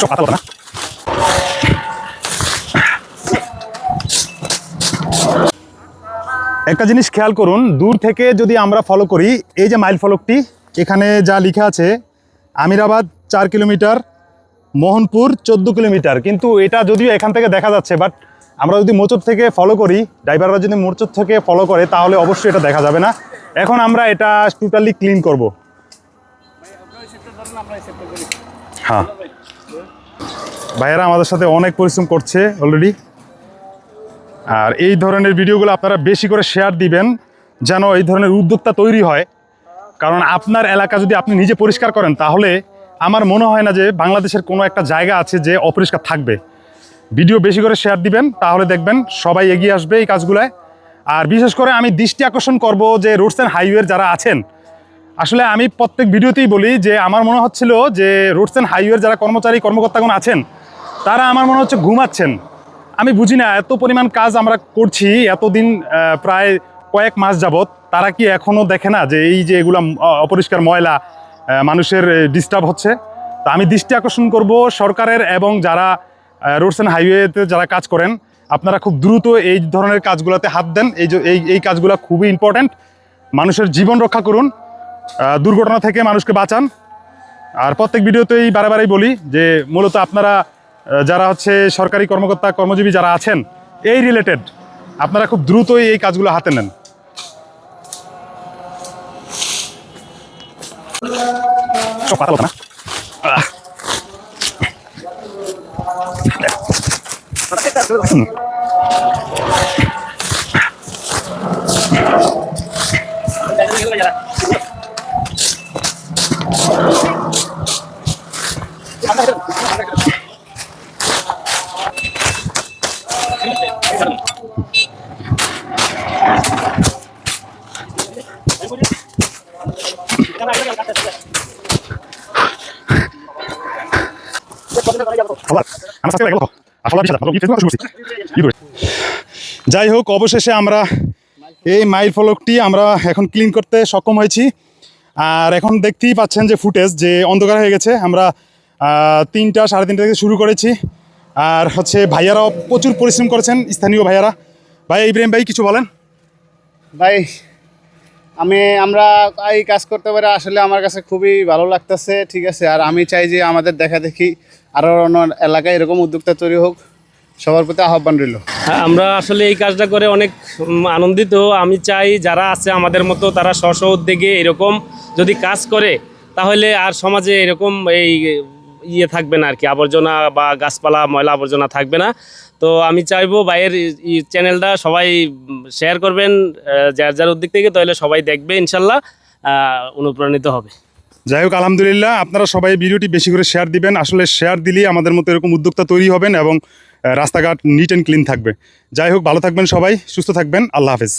চো কথা না। একটা জিনিস খেয়াল করুন, দূর থেকে যদি আমরা ফলো করি, এই যে মাইল ফলকটি এখানে যা লেখা আছে, আমিরাবাদ চার কিলোমিটার, মোহনপুর চোদ্দ কিলোমিটার। কিন্তু এটা যদিও এখান থেকে দেখা যাচ্ছে বাট আমরা যদি মোচর থেকে ফলো করি ড্রাইভাররা যদি মোচর থেকে ফলো করে, তাহলে অবশ্যই এটা দেখা যাবে না। এখন আমরা এটা টোটালি ক্লিন করব। হ্যাঁ। ভাইয়েরা আমাদের সাথে অনেক পরিশ্রম করছে অলরেডি আর এই ধরনের ভিডিওগুলো আপনারা বেশি করে শেয়ার দিবেন, যেন এই ধরনের উদ্যোক্তা তৈরি হয়। কারণ আপনার এলাকা যদি আপনি নিজে পরিষ্কার করেন, তাহলে আমার মনে হয় না যে বাংলাদেশের কোনো একটা জায়গা আছে যে অপরিষ্কার থাকবে। ভিডিও বেশি করে শেয়ার দিবেন, তাহলে দেখবেন সবাই এগিয়ে আসবে এই কাজগুলায়। আর বিশেষ করে আমি দৃষ্টি আকর্ষণ করব যে রোডস অ্যান্ড হাইওয়ের যারা আছেন আসলে আমি প্রত্যেক ভিডিওতেই বলি যে আমার মনে হচ্ছিল যে রোডস অ্যান্ড হাইওয়ের যারা কর্মচারী, কর্মকর্তাগণ আছেন, তারা আমার মনে হচ্ছে ঘুমাচ্ছেন। আমি বুঝি না এত পরিমাণ কাজ আমরা করছি, এতদিন প্রায় কয়েক মাস যাবত তারা কি এখনও দেখে না যে এই যে এগুলা অপরিষ্কার ময়লা মানুষের ডিস্টার্ব হচ্ছে? তো আমি দৃষ্টি আকর্ষণ করব সরকারের এবং যারা রোডস অ্যান্ড হাইওয়েতে যারা কাজ করেন, আপনারা খুব দ্রুত এই ধরনের কাজগুলোতে হাত দেন। এই যে, এই এই কাজগুলো খুবই ইম্পর্ট্যান্ট মানুষের জীবন রক্ষা করুন। দুর্ঘটনা থেকে মানুষকে বাঁচান। আর প্রত্যেক ভিডিওতেই বারে বলি যে মূলত আপনারা যারা হচ্ছে সরকারি কর্মকর্তা, কর্মজীবী যারা আছেন, এই রিলেটেড আপনারা খুব দ্রুতই এই কাজগুলো হাতে নেন। না যাই হোক, অবশেষে আমরা এই মাইল ফলকটি আমরা এখন ক্লিন করতে সক্ষম হয়েছি। আর এখন দেখতেই পাচ্ছেন যে ফুটেজ যে অন্ধকার হয়ে গেছে। আমরা তিনটা সাড়ে তিনটা থেকে শুরু করেছি। আর হচ্ছে ভাইয়ারাও প্রচুর পরিশ্রম করেছেন স্থানীয় ভাইয়ারা। ভাই ইব্রাহিম ভাই কিছু বলেন? ভাই আমি আমরা এই কাজ করতে পারে আসলে আমার কাছে খুবই ভালো লাগতেছে ঠিক আছে। আর আমি চাই যে আমাদের দেখা দেখি আরও অন্য এলাকায় এরকম উদ্যোক্তা তৈরি হোক সবার প্রতি আহ্বান রইল। হ্যাঁ, আমরা আসলে এই কাজটা করে অনেক আনন্দিত। আমি চাই যারা আছে আমাদের মতো তারা স্ব স্ব উদ্যোগে এরকম যদি কাজ করে তাহলে আর সমাজে এরকম এই ইয়ে থাকবে না আর কি, আবর্জনা বা গাছপালা, ময়লা আবর্জনা থাকবে না। তো আমি চাইব এই চ্যানেলটা সবাই শেয়ার করবেন যার যার উদ্যোগ থেকে, তাহলে সবাই দেখবে, ইনশাল্লাহ অনুপ্রাণিত হবে। যাই হোক, আলহামদুলিল্লাহ, আপনারা সবাই ভিডিওটি বেশি করে শেয়ার দিবেন। আসলে শেয়ার দিলেই আমাদের মতো এরকম উদ্যোক্তা তৈরি হবেন এবং রাস্তাঘাট নিট অ্যান্ড ক্লিন থাকবে। যাই হোক, ভালো থাকবেন সবাই, সুস্থ থাকবেন। আল্লাহ হাফেজ।